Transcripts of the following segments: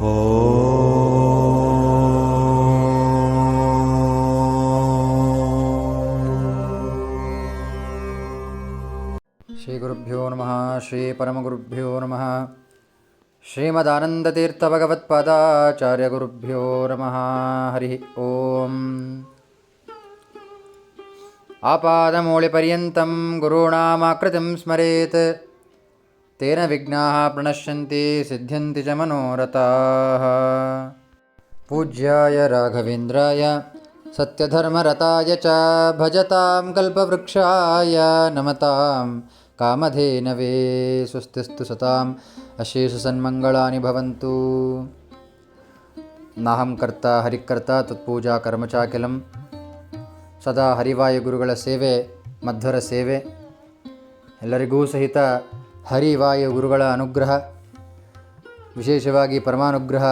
श्रीगुरुभ्यो नमः श्रीपरमगुरुभ्यो नमः श्रीमदानन्दतीर्थभगवत्पादाचार्यगुरुभ्यो नमः हरिः ओम्। आपादमौलिपर्यन्तं गुरूणामाकृतिं स्मरेत्। ಸ್ಮರೇತ್ ತೇನ ವಿಘ್ನಾಃ ಪ್ರಣಶ್ಯಂತಿ ಸಿದ್ಧ್ಯಂತಿ ಚ ಮನೋರಥಾಃ पूज्याय राघवेन्द्राय सत्यधर्मरताय च भजतां कल्पवृक्षाय नमतां कामधेनवे स्वस्तिस्तु सताम् अशेषसन्मङ्गलानि भवन्तु नाहं कर्ता हरिकर्ता तत्पूजा कर्म चाखिलं ಸದಾ ಹರಿವಾಯುಗುರುಗಳ ಸೇವೆ ಮಧ್ವರ ಸೇವೆ ಎಲ್ಲರಿಗೂ ಸಹಿತ ಹರಿವಾಯು ಗುರುಗಳ ಅನುಗ್ರಹ, ವಿಶೇಷವಾಗಿ ಪರಮಾನುಗ್ರಹ,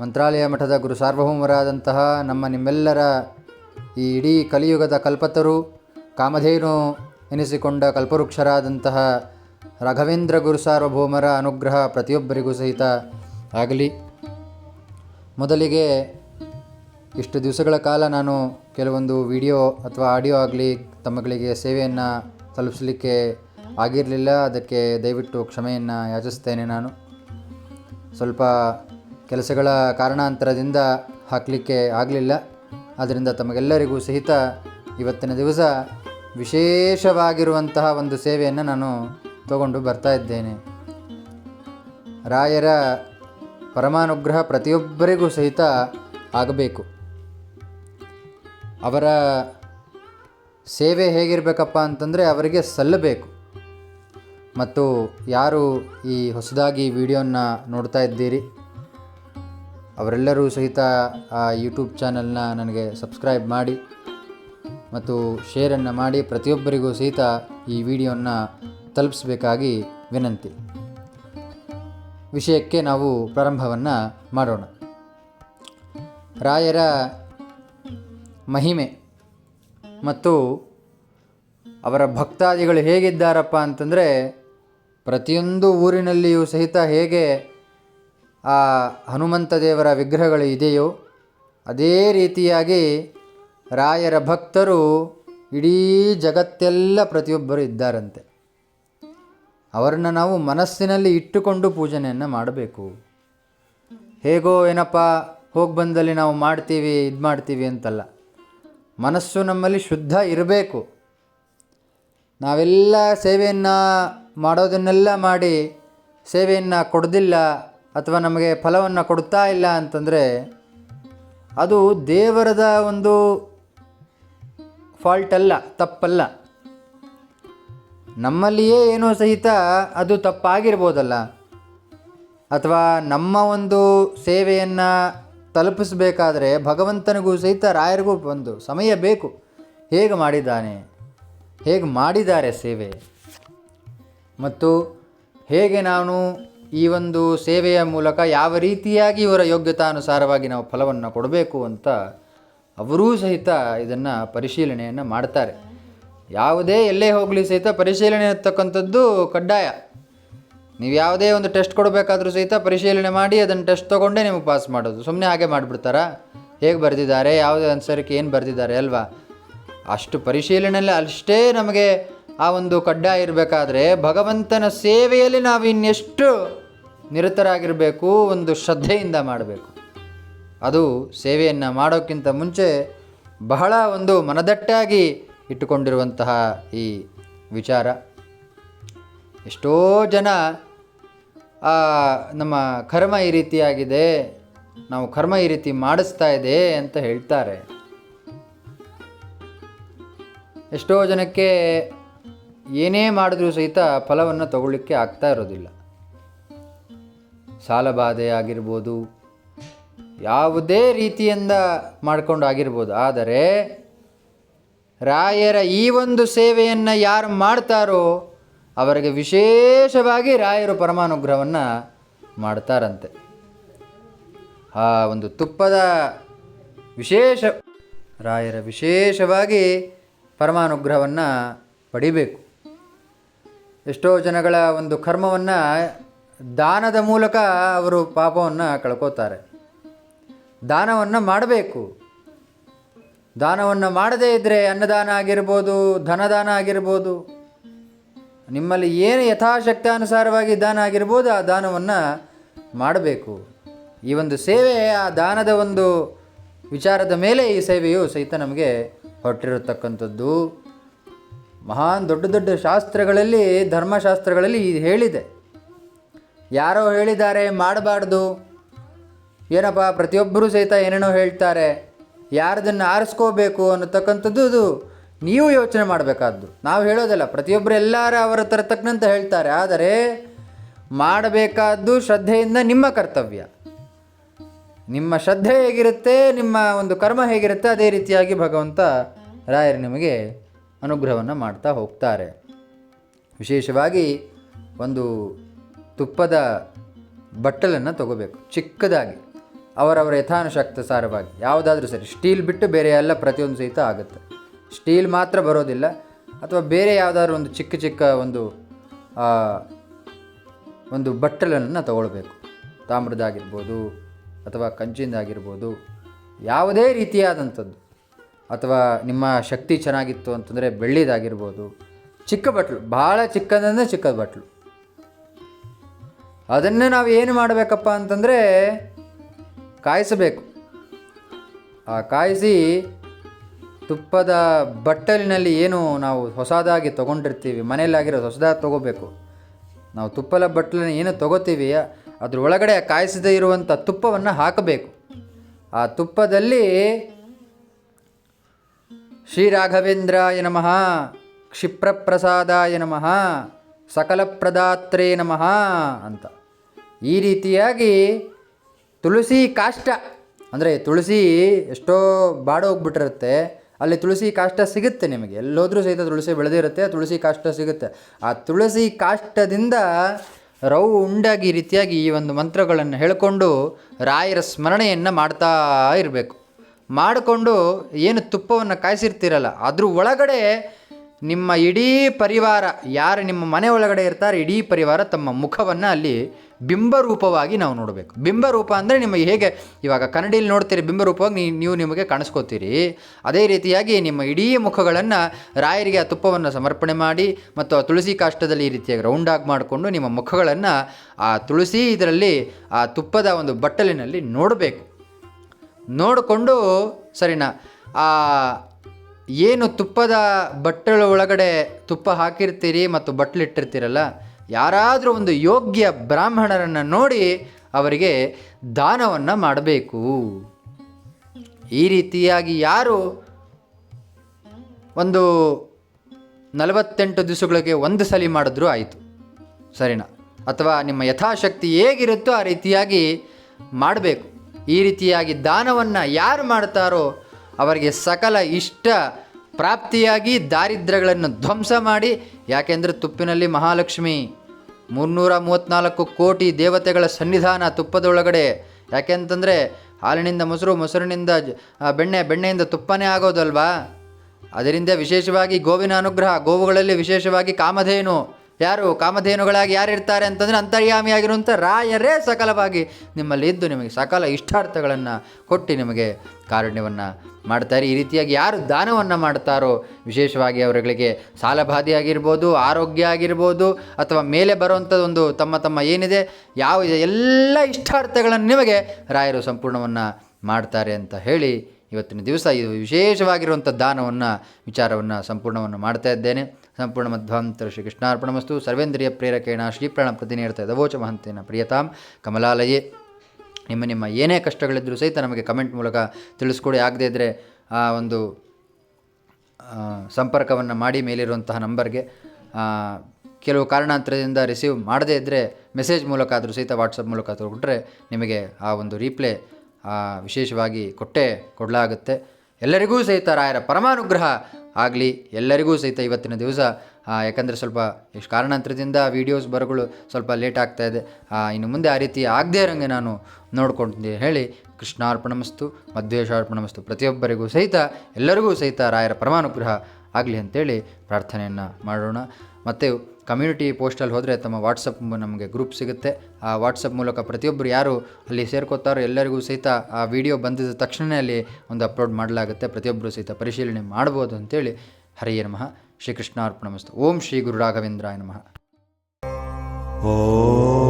ಮಂತ್ರಾಲಯ ಮಠದ ಗುರು ಸಾರ್ವಭೌಮರಾದಂತಹ ನಮ್ಮ ನಿಮ್ಮೆಲ್ಲರ ಈ ಇಡೀ ಕಲಿಯುಗದ ಕಲ್ಪತರು, ಕಾಮಧೇನು ಎನಿಸಿಕೊಂಡ ಕಲ್ಪವೃಕ್ಷರಾದಂತಹ ರಾಘವೇಂದ್ರ ಗುರು ಸಾರ್ವಭೌಮರ ಅನುಗ್ರಹ ಪ್ರತಿಯೊಬ್ಬರಿಗೂ ಸಹಿತ ಆಗಲಿ. ಮೊದಲಿಗೆ ಇಷ್ಟು ದಿವಸಗಳ ಕಾಲ ನಾನು ಕೆಲವೊಂದು ವಿಡಿಯೋ ಅಥವಾ ಆಡಿಯೋ ಆಗಲಿ ತಮ್ಮಗಳಿಗೆ ಸೇವೆಯನ್ನು ತಲುಪಿಸಲಿಕ್ಕೆ ಆಗಿರಲಿಲ್ಲ, ಅದಕ್ಕೆ ದಯವಿಟ್ಟು ಕ್ಷಮೆಯನ್ನು ಯಾಚಿಸ್ತೇನೆ ನಾನು. ಸ್ವಲ್ಪ ಕೆಲಸಗಳ ಕಾರಣಾಂತರದಿಂದ ಹಾಕಲಿಕ್ಕೆ ಆಗಲಿಲ್ಲ. ಆದ್ದರಿಂದ ತಮಗೆಲ್ಲರಿಗೂ ಸಹಿತ ಇವತ್ತಿನ ದಿವಸ ವಿಶೇಷವಾಗಿರುವಂತಹ ಒಂದು ಸೇವೆಯನ್ನು ನಾನು ತಗೊಂಡು ಬರ್ತಾ ಇದ್ದೇನೆ. ರಾಯರ ಪರಮಾನುಗ್ರಹ ಪ್ರತಿಯೊಬ್ಬರಿಗೂ ಸಹಿತ ಆಗಬೇಕು. ಅವರ ಸೇವೆ ಹೇಗಿರಬೇಕಪ್ಪ ಅಂತಂದರೆ ಅವರಿಗೆ ಸಲ್ಲಬೇಕು. ಮತ್ತು ಯಾರು ಈ ಹೊಸದಾಗಿ ವಿಡಿಯೋನ ನೋಡ್ತಾ ಇದ್ದೀರಿ, ಅವರೆಲ್ಲರೂ ಸಹಿತ ಆ ಯೂಟ್ಯೂಬ್ ಚಾನೆಲ್ನ ನನಗೆ ಸಬ್ಸ್ಕ್ರೈಬ್ ಮಾಡಿ ಮತ್ತು ಶೇರನ್ನು ಮಾಡಿ ಪ್ರತಿಯೊಬ್ಬರಿಗೂ ಸಹಿತ ಈ ವಿಡಿಯೋನ ತಲುಪಿಸಬೇಕಾಗಿ ವಿನಂತಿ. ವಿಷಯಕ್ಕೆ ನಾವು ಪ್ರಾರಂಭವನ್ನು ಮಾಡೋಣ. ರಾಯರ ಮಹಿಮೆ ಮತ್ತು ಅವರ ಭಕ್ತಾದಿಗಳು ಹೇಗಿದ್ದಾರಪ್ಪ ಅಂತಂದರೆ ಪ್ರತಿಯೊಂದು ಊರಿನಲ್ಲಿಯೂ ಸಹಿತ ಹೇಗೆ ಆ ಹನುಮಂತ ದೇವರ ವಿಗ್ರಹಗಳು ಇದೆಯೋ, ಅದೇ ರೀತಿಯಾಗಿ ರಾಯರ ಭಕ್ತರು ಇಡೀ ಜಗತ್ತೆಲ್ಲ ಪ್ರತಿಯೊಬ್ಬರು ಇದ್ದಾರಂತೆ. ಅವರನ್ನು ನಾವು ಮನಸ್ಸಿನಲ್ಲಿ ಇಟ್ಟುಕೊಂಡು ಪೂಜನೆಯನ್ನು ಮಾಡಬೇಕು. ಹೇಗೋ ಏನಪ್ಪ, ಹೋಗಿ ಬಂದಲ್ಲಿ ನಾವು ಮಾಡ್ತೀವಿ, ಇದು ಮಾಡ್ತೀವಿ ಅಂತಲ್ಲ. ಮನಸ್ಸು ನಮ್ಮಲ್ಲಿ ಶುದ್ಧ ಇರಬೇಕು. ನಾವೆಲ್ಲ ಸೇವೆಯನ್ನು ಮಾಡೋದನ್ನೆಲ್ಲ ಮಾಡಿ ಸೇವೆಯನ್ನು ಕೊಡೋದಿಲ್ಲ ಅಥವಾ ನಮಗೆ ಫಲವನ್ನು ಕೊಡ್ತಾ ಇಲ್ಲ ಅಂತಂದರೆ ಅದು ದೇವರದ ಒಂದು ಫಾಲ್ಟ್ ಅಲ್ಲ, ತಪ್ಪಲ್ಲ. ನಮ್ಮಲ್ಲಿಯೇ ಏನೋ ಸಹಿತ ಅದು ತಪ್ಪಾಗಿರ್ಬೋದಲ್ಲ. ಅಥವಾ ನಮ್ಮ ಒಂದು ಸೇವೆಯನ್ನು ತಲುಪಿಸಬೇಕಾದ್ರೆ ಭಗವಂತನಿಗೂ ಸಹಿತ ರಾಯರಿಗೂ ಒಂದು ಸಮಯ ಬೇಕು. ಹೇಗೆ ಮಾಡಿದ್ದಾನೆ? ಹೇಗೆ ಮಾಡಿದ್ದಾರೆ ಸೇವೆ? ಮತ್ತು ಹೇಗೆ ನಾನು ಈ ಒಂದು ಸೇವೆಯ ಮೂಲಕ ಯಾವ ರೀತಿಯಾಗಿ ಇವರ ಯೋಗ್ಯತಾನುಸಾರವಾಗಿ ನಾವು ಫಲವನ್ನು ಕೊಡಬೇಕು ಅಂತ ಅವರೂ ಸಹಿತ ಇದನ್ನು ಪರಿಶೀಲನೆಯನ್ನು ಮಾಡ್ತಾರೆ. ಯಾವುದೇ ಎಲ್ಲೇ ಹೋಗಲಿ ಸಹಿತ ಪರಿಶೀಲನೆ ಇರ್ತಕ್ಕಂಥದ್ದು ಕಡ್ಡಾಯ. ನೀವು ಯಾವುದೇ ಒಂದು ಟೆಸ್ಟ್ ಕೊಡಬೇಕಾದ್ರೂ ಸಹಿತ ಪರಿಶೀಲನೆ ಮಾಡಿ ಅದನ್ನು ಟೆಸ್ಟ್ ತೊಗೊಂಡೇ ನಿಮಗೆ ಪಾಸ್ ಮಾಡೋದು. ಸುಮ್ಮನೆ ಹಾಗೆ ಮಾಡಿಬಿಡ್ತಾರಾ? ಹೇಗೆ ಬರೆದಿದ್ದಾರೆ? ಯಾವುದೇ ಅನ್ಸರಕ್ಕೆ ಏನು ಬರೆದಿದ್ದಾರೆ ಅಲ್ವಾ? ಅಷ್ಟು ಪರಿಶೀಲನೆಯಲ್ಲಿ ಅಷ್ಟೇ ನಮಗೆ ಆ ಒಂದು ಕಡ್ಡಾಯ ಇರಬೇಕಾದ್ರೆ ಭಗವಂತನ ಸೇವೆಯಲ್ಲಿ ನಾವು ಇನ್ನೆಷ್ಟು ನಿರತರಾಗಿರಬೇಕು, ಒಂದು ಶ್ರದ್ಧೆಯಿಂದ ಮಾಡಬೇಕು. ಅದು ಸೇವೆಯನ್ನು ಮಾಡೋಕ್ಕಿಂತ ಮುಂಚೆ ಬಹಳ ಒಂದು ಮನದಟ್ಟಾಗಿ ಇಟ್ಟುಕೊಂಡಿರುವಂತಹ ಈ ವಿಚಾರ. ಎಷ್ಟೋ ಜನ ನಮ್ಮ ಕರ್ಮ ಈ ರೀತಿಯಾಗಿದೆ ನಾವು ಕರ್ಮ ಈ ರೀತಿ ಮಾಡಿಸ್ತಾ ಇದೆ ಅಂತ ಹೇಳ್ತಾರೆ. ಎಷ್ಟೋ ಜನಕ್ಕೆ ಏನೇ ಮಾಡಿದ್ರೂ ಸಹಿತ ಫಲವನ್ನು ತಗೊಳ್ಳಿಕ್ಕೆ ಆಗ್ತಾ ಇರೋದಿಲ್ಲ. ಸಾಲಬಾಧೆ ಆಗಿರ್ಬೋದು, ಯಾವುದೇ ರೀತಿಯಿಂದ ಮಾಡಿಕೊಂಡು ಆಗಿರ್ಬೋದು, ಆದರೆ ರಾಯರ ಈ ಒಂದು ಸೇವೆಯನ್ನು ಯಾರು ಮಾಡ್ತಾರೋ ಅವರಿಗೆ ವಿಶೇಷವಾಗಿ ರಾಯರು ಪರಮಾನುಗ್ರಹವನ್ನು ಮಾಡ್ತಾರಂತೆ. ಆ ಒಂದು ತುಪ್ಪದ ವಿಶೇಷ, ರಾಯರ ವಿಶೇಷವಾಗಿ ಪರಮಾನುಗ್ರಹವನ್ನು ಪಡಿಬೇಕು. ಎಷ್ಟೋ ಜನಗಳ ಒಂದು ಕರ್ಮವನ್ನು ದಾನದ ಮೂಲಕ ಅವರು ಪಾಪವನ್ನು ಕಳ್ಕೋತಾರೆ. ದಾನವನ್ನು ಮಾಡಬೇಕು. ದಾನವನ್ನು ಮಾಡದೇ ಇದ್ದರೆ ಅನ್ನದಾನ ಆಗಿರ್ಬೋದು, ಧನದಾನ ಆಗಿರ್ಬೋದು, ನಿಮ್ಮಲ್ಲಿ ಏನು ಯಥಾಶಕ್ತಾನುಸಾರವಾಗಿ ದಾನ ಆಗಿರ್ಬೋದು ಆ ದಾನವನ್ನು ಮಾಡಬೇಕು. ಈ ಒಂದು ಸೇವೆ, ಆ ದಾನದ ಒಂದು ವಿಚಾರದ ಮೇಲೆ ಈ ಸೇವೆಯು ಸಹಿತ ನಮಗೆ ಹೊರಟಿರತಕ್ಕಂಥದ್ದು. ಮಹಾನ್ ದೊಡ್ಡ ದೊಡ್ಡ ಶಾಸ್ತ್ರಗಳಲ್ಲಿ, ಧರ್ಮಶಾಸ್ತ್ರಗಳಲ್ಲಿ ಹೇಳಿದೆ. ಯಾರೋ ಹೇಳಿದ್ದಾರೆ, ಮಾಡಬಾರ್ದು. ಏನಪ್ಪ, ಪ್ರತಿಯೊಬ್ಬರೂ ಸಹಿತ ಏನೇನೋ ಹೇಳ್ತಾರೆ. ಯಾರದನ್ನು ಆರಿಸ್ಕೋಬೇಕು ಅನ್ನತಕ್ಕಂಥದ್ದು ಅದು. ನೀವು ಯೋಚನೆ ಮಾಡಬೇಕಾದ್ದು. ನಾವು ಹೇಳೋದಲ್ಲ ಪ್ರತಿಯೊಬ್ಬರು ಎಲ್ಲರೂ ಅವರ ಥರ ಹೇಳ್ತಾರೆ. ಆದರೆ, ಮಾಡಬೇಕಾದ್ದು ಶ್ರದ್ಧೆಯಿಂದ ನಿಮ್ಮ ಕರ್ತವ್ಯ. ನಿಮ್ಮ ಶ್ರದ್ಧೆ ಹೇಗಿರುತ್ತೆ, ನಿಮ್ಮ ಒಂದು ಕರ್ಮ ಹೇಗಿರುತ್ತೆ, ಅದೇ ರೀತಿಯಾಗಿ ಭಗವಂತ ರಾಯರು ನಿಮಗೆ ಅನುಗ್ರಹವನ್ನು ಮಾಡ್ತಾ ಹೋಗ್ತಾರೆ. ವಿಶೇಷವಾಗಿ ಒಂದು ತುಪ್ಪದ ಬಟ್ಟಲನ್ನು ತಗೋಬೇಕು, ಚಿಕ್ಕದಾಗಿ, ಅವರವರ ಯಥಾನುಶಕ್ತಸಾರವಾಗಿ ಯಾವುದಾದ್ರೂ ಸರಿ, ಸ್ಟೀಲ್ ಬಿಟ್ಟು ಬೇರೆ ಎಲ್ಲ ಪ್ರತಿಯೊಂದು ಸಹಿತ ಆಗುತ್ತೆ. ಸ್ಟೀಲ್ ಮಾತ್ರ ಬರೋದಿಲ್ಲ, ಅಥವಾ ಬೇರೆ ಯಾವುದಾದ್ರೂ ಒಂದು ಚಿಕ್ಕ ಚಿಕ್ಕ ಒಂದು ಒಂದು ಬಟ್ಟಲನ್ನು ತಗೊಳ್ಬೇಕು. ತಾಮ್ರದಾಗಿರ್ಬೋದು ಅಥವಾ ಕಂಚಿಂದಾಗಿರ್ಬೋದು, ಯಾವುದೇ ರೀತಿಯಾದಂಥದ್ದು. ಅಥವಾ ನಿಮ್ಮ ಶಕ್ತಿ ಚೆನ್ನಾಗಿತ್ತು ಅಂತಂದರೆ ಬೆಳ್ಳಿದಾಗಿರ್ಬೋದು. ಚಿಕ್ಕ ಬಟ್ಲು, ಭಾಳ ಚಿಕ್ಕದಂದರೆ ಚಿಕ್ಕ ಬಟ್ಲು. ಅದನ್ನೇ ನಾವು ಏನು ಮಾಡಬೇಕಪ್ಪ ಅಂತಂದರೆ ಕಾಯಿಸಬೇಕು. ಆ ಕಾಯಿಸಿ ತುಪ್ಪದ ಬಟ್ಟಲಿನಲ್ಲಿ ಏನು ನಾವು ಹೊಸದಾಗಿ ತೊಗೊಂಡಿರ್ತೀವಿ ಮನೆಯಲ್ಲಾಗಿರೋದು ಹೊಸದಾಗಿ ತೊಗೋಬೇಕು. ನಾವು ತುಪ್ಪದ ಬಟ್ಟಲನ್ನ ಏನು ತೊಗೋತೀವಿ ಅದ್ರ ಒಳಗಡೆ ಕಾಯಿಸದೇ ಇರುವಂಥ ತುಪ್ಪವನ್ನು ಹಾಕಬೇಕು. ಆ ತುಪ್ಪದಲ್ಲಿ ಶ್ರೀ ರಾಘವೇಂದ್ರಾಯ ನಮಃ ಕ್ಷಿಪ್ರಪ್ರಸಾದಾಯ ನಮಃ ಸಕಲಪ್ರದಾತ್ರೇ ನಮಃ ಅಂತ. ಈ ರೀತಿಯಾಗಿ ತುಳಸಿ ಕಾಷ್ಟ, ಅಂದರೆ ತುಳಸಿ ಎಷ್ಟೋ ಬಾಡೋಗ್ಬಿಟ್ಟಿರುತ್ತೆ ಅಲ್ಲಿ ತುಳಸಿ ಕಾಷ್ಟ ಸಿಗುತ್ತೆ ನಿಮಗೆ. ಎಲ್ಲೋದ್ರೂ ಸಹಿತ ತುಳಸಿ ಬೆಳೆದಿರುತ್ತೆ ತುಳಸಿ ಕಾಷ್ಟ ಸಿಗುತ್ತೆ. ಆ ತುಳಸಿ ಕಾಷ್ಟದಿಂದ ರೌಂಡಾಗಿ ಈ ರೀತಿಯಾಗಿ ಈ ಒಂದು ಮಂತ್ರಗಳನ್ನು ಹೇಳಿಕೊಂಡು ರಾಯರ ಸ್ಮರಣೆಯನ್ನು ಮಾಡ್ತಾ ಇರಬೇಕು. ಮಾಡಿಕೊಂಡು ಏನು ತುಪ್ಪವನ್ನು ಕಾಯಿಸಿರ್ತೀರಲ್ಲ, ಅದ್ರ ಒಳಗಡೆ ನಿಮ್ಮ ಇಡೀ ಪರಿವಾರ, ಯಾರು ನಿಮ್ಮ ಮನೆ ಒಳಗಡೆ ಇರ್ತಾರೆ, ಇಡೀ ಪರಿವಾರ ತಮ್ಮ ಮುಖವನ್ನು ಅಲ್ಲಿ ಬಿಂಬರೂಪವಾಗಿ ನಾವು ನೋಡಬೇಕು. ಬಿಂಬರೂಪ ಅಂದರೆ ನಿಮಗೆ ಹೇಗೆ, ಇವಾಗ ಕನ್ನಡಿಯಲ್ಲಿ ನೋಡ್ತೀರಿ, ಬಿಂಬರೂಪವಾಗಿ ನೀವು ನಿಮಗೆ ಕಾಣಿಸ್ಕೋತೀರಿ. ಅದೇ ರೀತಿಯಾಗಿ ನಿಮ್ಮ ಇಡೀ ಮುಖಗಳನ್ನು ರಾಯರಿಗೆ ಆ ತುಪ್ಪವನ್ನು ಸಮರ್ಪಣೆ ಮಾಡಿ ಮತ್ತು ಆ ತುಳಸಿ ಕಾಷ್ಟದಲ್ಲಿ ಈ ರೀತಿಯಾಗಿ ರೌಂಡಾಗಿ ಮಾಡಿಕೊಂಡು ನಿಮ್ಮ ಮುಖಗಳನ್ನು ಆ ತುಳಸಿ ಇದರಲ್ಲಿ ಆ ತುಪ್ಪದ ಒಂದು ಬಟ್ಟಲಿನಲ್ಲಿ ನೋಡಬೇಕು. ನೋಡಿಕೊಂಡು, ಸರಿನಾ, ಆ, ಏನು ತುಪ್ಪದ ಬಟ್ಟಲ ಒಳಗಡೆ ತುಪ್ಪ ಹಾಕಿರ್ತೀರಿ ಮತ್ತು ಬಟ್ಲಿಟ್ಟಿರ್ತೀರಲ್ಲ, ಯಾರಾದರೂ ಒಂದು ಯೋಗ್ಯ ಬ್ರಾಹ್ಮಣರನ್ನು ನೋಡಿ ಅವರಿಗೆ ದಾನವನ್ನು ಮಾಡಬೇಕು. ಈ ರೀತಿಯಾಗಿ ಯಾರು ಒಂದು ನಲವತ್ತೆಂಟು ದಿವಸಗಳಿಗೆ ಒಂದು ಸಲ ಮಾಡಿದ್ರೂ ಆಯಿತು. ಸರಿನಾ, ಅಥವಾ ನಿಮ್ಮ ಯಥಾಶಕ್ತಿ ಹೇಗಿರುತ್ತೋ ಆ ರೀತಿಯಾಗಿ ಮಾಡಬೇಕು. ಈ ರೀತಿಯಾಗಿ ದಾನವನ್ನು ಯಾರು ಮಾಡ್ತಾರೋ ಅವರಿಗೆ ಸಕಲ ಇಷ್ಟ ಪ್ರಾಪ್ತಿಯಾಗಿ ದಾರಿದ್ರ್ಯಗಳನ್ನು ಧ್ವಂಸ ಮಾಡಿ, ಯಾಕೆಂದರೆ ತುಪ್ಪಿನಲ್ಲಿ ಮಹಾಲಕ್ಷ್ಮಿ ಮುನ್ನೂರ ಮೂವತ್ತ್ನಾಲ್ಕು ಕೋಟಿ ದೇವತೆಗಳ ಸನ್ನಿಧಾನ ತುಪ್ಪದೊಳಗಡೆ. ಯಾಕೆಂತಂದರೆ ಹಾಲಿನಿಂದ ಮೊಸರು, ಮೊಸರಿನಿಂದ ಬೆಣ್ಣೆ, ಬೆಣ್ಣೆಯಿಂದ ತುಪ್ಪನೇ ಆಗೋದಲ್ವಾ? ಅದರಿಂದ ವಿಶೇಷವಾಗಿ ಗೋವಿನ ಅನುಗ್ರಹ, ಗೋವುಗಳಲ್ಲಿ ವಿಶೇಷವಾಗಿ ಕಾಮಧೇನು. ಯಾರು ಕಾಮಧೇನುಗಳಾಗಿ ಯಾರಿರ್ತಾರೆ ಅಂತಂದರೆ ಅಂತರ್ಯಾಮಿಯಾಗಿರುವಂಥ ರಾಯರೇ ಸಕಲವಾಗಿ ನಿಮ್ಮಲ್ಲಿ ಇದ್ದು ನಿಮಗೆ ಸಕಲ ಇಷ್ಟಾರ್ಥಗಳನ್ನು ಕೊಟ್ಟು ನಿಮಗೆ ಕಾರುಣ್ಯವನ್ನು ಮಾಡ್ತಾರೆ. ಈ ರೀತಿಯಾಗಿ ಯಾರು ದಾನವನ್ನು ಮಾಡ್ತಾರೋ, ವಿಶೇಷವಾಗಿ ಅವರುಗಳಿಗೆ ಸಾಲಬಾಧಿ ಆಗಿರ್ಬೋದು ಆರೋಗ್ಯ ಆಗಿರ್ಬೋದು ಅಥವಾ ಮೇಲೆ ಬರುವಂಥದ್ದೊಂದು ತಮ್ಮ ತಮ್ಮ ಏನಿದೆ, ಯಾವ ಎಲ್ಲ ಇಷ್ಟಾರ್ಥಗಳನ್ನು ನಿಮಗೆ ರಾಯರು ಸಂಪೂರ್ಣವನ್ನು ಮಾಡ್ತಾರೆ ಅಂತ ಹೇಳಿ ಇವತ್ತಿನ ದಿವಸ ಇದು ವಿಶೇಷವಾಗಿರುವಂಥ ದಾನವನ್ನು, ವಿಚಾರವನ್ನು ಸಂಪೂರ್ಣವನ್ನು ಮಾಡ್ತಾ ಇದ್ದೇನೆ. ಸಂಪೂರ್ಣ ಮಧ್ವಾಂತರ ಶ್ರೀ ಕೃಷ್ಣಾರ್ಪಣಮಸ್ತು ಸರ್ವೇಂದ್ರಿಯ ಪ್ರೇರಕೇಣ ಶ್ರೀಪ್ರಾಣ ಪ್ರತಿನಿರ್ತ ದವೋಚ ಮಹಂತೇನ ಪ್ರಿಯತಾಂ ಕಮಲಾಲಯೇ. ನಿಮ್ಮ ನಿಮ್ಮ ಏನೇ ಕಷ್ಟಗಳಿದ್ದರೂ ಸಹಿತ ನಮಗೆ ಕಮೆಂಟ್ ಮೂಲಕ ತಿಳಿಸ್ಕೊಡಿ. ಆಗದೇ ಇದ್ದರೆ ಆ ಒಂದು ಸಂಪರ್ಕವನ್ನು ಮಾಡಿ ಮೇಲಿರುವಂತಹ ನಂಬರ್ಗೆ. ಕೆಲವು ಕಾರಣಾಂತರದಿಂದ ರಿಸೀವ್ ಮಾಡದೇ ಇದ್ದರೆ ಮೆಸೇಜ್ ಮೂಲಕ ಆದರೂ ಸಹಿತ ವಾಟ್ಸಪ್ ಮೂಲಕ ತೊಗೊಂಡ್ರೆ ನಿಮಗೆ ಆ ಒಂದು ರೀಪ್ಲೇ ವಿಶೇಷವಾಗಿ ಕೊಟ್ಟೆ ಕೊಡಲಾಗುತ್ತೆ. ಎಲ್ಲರಿಗೂ ಸಹಿತ ರಾಯರ ಪರಮಾನುಗ್ರಹ ಆಗಲಿ. ಎಲ್ಲರಿಗೂ ಸಹಿತ ಇವತ್ತಿನ ದಿವಸ ಯಾಕಂದರೆ ಸ್ವಲ್ಪ ಎಷ್ಟು ಕಾರಣಾಂತರದಿಂದ ವೀಡಿಯೋಸ್ ಬರಗಳು ಸ್ವಲ್ಪ ಲೇಟ್ ಆಗ್ತಾ ಇದೆ. ಇನ್ನು ಮುಂದೆ ಆ ರೀತಿ ಆಗದೇ ಇರೋಂಗೆ ನಾನು ನೋಡ್ಕೊಂತೀನಿ ಹೇಳಿ ಕೃಷ್ಣಾರ್ಪಣಮಸ್ತು ಮಧ್ವೇಶಾರ್ಪಣಮಸ್ತು ಪ್ರತಿಯೊಬ್ಬರಿಗೂ ಸಹಿತ, ಎಲ್ಲರಿಗೂ ಸಹಿತ ರಾಯರ ಪರಮಾನುಗ್ರಹ ಆಗಲಿ ಅಂತೇಳಿ ಪ್ರಾರ್ಥನೆಯನ್ನು ಮಾಡೋಣ. ಮತ್ತು ಕಮ್ಯುನಿಟಿ ಪೋಸ್ಟಲ್ಲಿ ಹೋದರೆ ತಮ್ಮ ವಾಟ್ಸಪ್ ನಮಗೆ ಗ್ರೂಪ್ ಸಿಗುತ್ತೆ. ಆ ವಾಟ್ಸಪ್ ಮೂಲಕ ಪ್ರತಿಯೊಬ್ಬರು ಯಾರು ಅಲ್ಲಿ ಸೇರ್ಕೋತಾರೋ ಎಲ್ಲರಿಗೂ ಸಹಿತ ಆ ವಿಡಿಯೋ ಬಂದಿದ ತಕ್ಷಣವೇ ಅಲ್ಲಿ ಒಂದು ಅಪ್ಲೋಡ್ ಮಾಡಲಾಗುತ್ತೆ. ಪ್ರತಿಯೊಬ್ಬರು ಸಹಿತ ಪರಿಶೀಲನೆ ಮಾಡ್ಬೋದು ಅಂತೇಳಿ ಹರಿಯ ನಮಃ. ಶ್ರೀಕೃಷ್ಣಾರ್ಪಣಮಸ್ತು ಓಂ ಶ್ರೀ ಗುರು ರಾಘವೇಂದ್ರಾಯ ನಮಃ. ॐ